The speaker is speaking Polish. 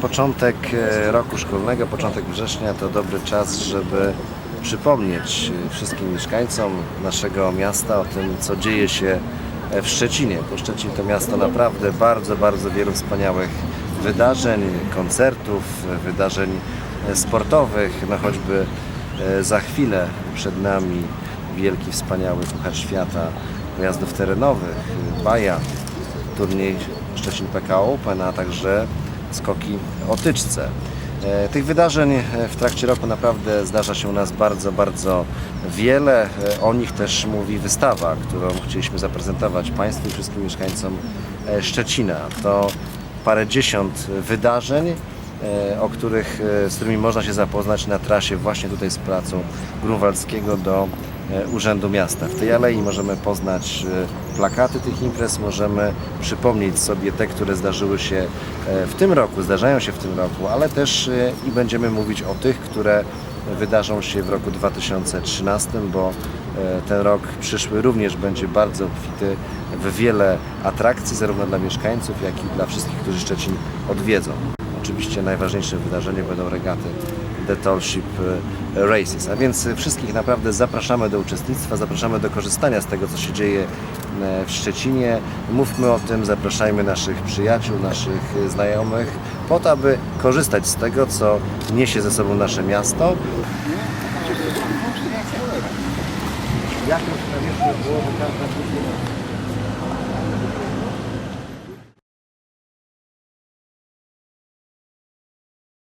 początek e, roku szkolnego, początek września to dobry czas, żeby przypomnieć e, wszystkim mieszkańcom naszego miasta o tym, co dzieje się w Szczecinie. Bo Szczecin to miasto naprawdę bardzo, bardzo wielu wspaniałych wydarzeń, koncertów, wydarzeń e, sportowych, no choćby za chwilę przed nami wielki, wspaniały Puchar Świata pojazdów terenowych, Baja, turniej Szczecin PKO Open, a także skoki o tyczce. E, Tych wydarzeń e, w trakcie roku naprawdę zdarza się u nas bardzo, bardzo wiele. E, O nich też mówi wystawa, którą chcieliśmy zaprezentować Państwu i wszystkim mieszkańcom Szczecina. To parędziesiąt wydarzeń, e, o których, z którymi można się zapoznać na trasie właśnie tutaj z placu Grunwaldzkiego do Urzędu Miasta. W tej alei możemy poznać e, plakaty tych imprez, możemy przypomnieć sobie te, które zdarzyły się e, w tym roku, zdarzają się w tym roku, ale też e, i będziemy mówić o tych, które wydarzą się w roku 2013, bo e, ten rok przyszły również będzie bardzo obfity w wiele atrakcji, zarówno dla mieszkańców, jak i dla wszystkich, którzy Szczecin odwiedzą. Oczywiście najważniejszym wydarzeniem będą regaty The Tallship e, Races. A więc e, wszystkich naprawdę zapraszamy do uczestnictwa, zapraszamy do korzystania z tego, co się dzieje e, w Szczecinie. Mówmy o tym, zapraszajmy naszych przyjaciół, naszych znajomych, po to, aby korzystać z tego, co niesie ze sobą nasze miasto. Jakąś nawierzchnię byłoby każda